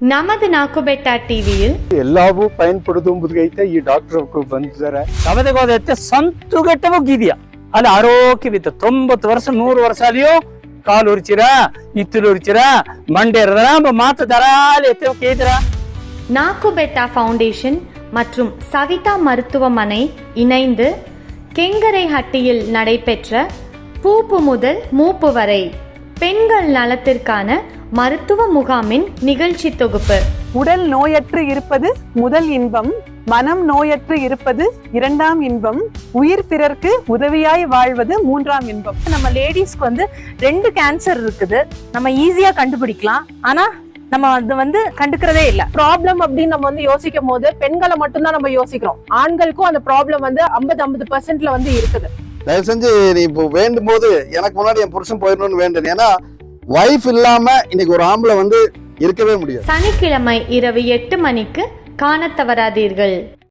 ನಮ್ಮದು ನಾಲ್ಕು ಬೆಟ್ಟ ಟಿವಿಯು ಎಲ್ಲವೂ ಪಯನ್ಪಡೋದು ಮುದುಗೈತೆ ಈ ಡಾಕ್ಟರ್ ಬಂದಿದ್ದಾರೆ ಕವತೆಗೋದೈತೆ ಸಂತುಗಟ್ಟ ಮುಗಿದೆಯಾ ಅಲ್ಲಿ ಆರೋಗ್ಯವಿತ್ತು ತೊಂಬತ್ತು ವರ್ಷ ನೂರು ವರ್ಷ ಅಲ್ಲಿಯೂ ಕಾಲು ಉರಿಚಿರ ಇತ್ತಲು ಉರಿಚಿರ ಮಂಡೆ ಮಾತು ದರಾಲಿ ಎತ್ತ ಕೇದ್ರ நாக்கு பெட்டா ஃபவுண்டேஷன் மற்றும் சவிதா மருத்துவமனை இணைந்து கெங்கரை ஹட்டியில் நடைபெற்ற பூப்பு முதல் மூப்பு வரை பெண்கள் நலத்திற்கான மருத்துவ முகாமின் நிகழ்ச்சி தொகுப்பு. உடல் நோயற்று இருப்பது முதல் இன்பம் மனம் நோயற்று இருப்பது இரண்டாம் இன்பம் உயிர் பிறர்க்கு உதவியாய் வாழ்வது மூன்றாம் இன்பம். நம்ம லேடிஸ்க்கு வந்து ரெண்டு கேன்சர் இருக்குது. நம்ம ஈஸியா கண்டுபிடிக்கலாம். ஆனா நம்ம அது வந்து கண்டுக்கிறதே இல்ல. ப்ராப்ளம் அப்படின்னு நம்ம வந்து யோசிக்கும் போது பெண்களை மட்டும்தான் நம்ம யோசிக்கிறோம். ஆண்களுக்கும் அந்த ப்ராப்ளம் வந்து ஐம்பது ஐம்பது பர்சன்ட்ல வந்து இருக்குது. தயவு செஞ்சு நீ இப்போ வேண்டும் போது எனக்கு முன்னாடி என் புருஷன் போயிடணும்னு வேண்டும் ஏன்னா ஒய்ஃப் இல்லாம இன்னைக்கு ஒரு ஆம்பளை வந்து இருக்கவே முடியாது. சனிக்கிழமை இரவு எட்டு மணிக்கு காண தவறாதீர்கள்.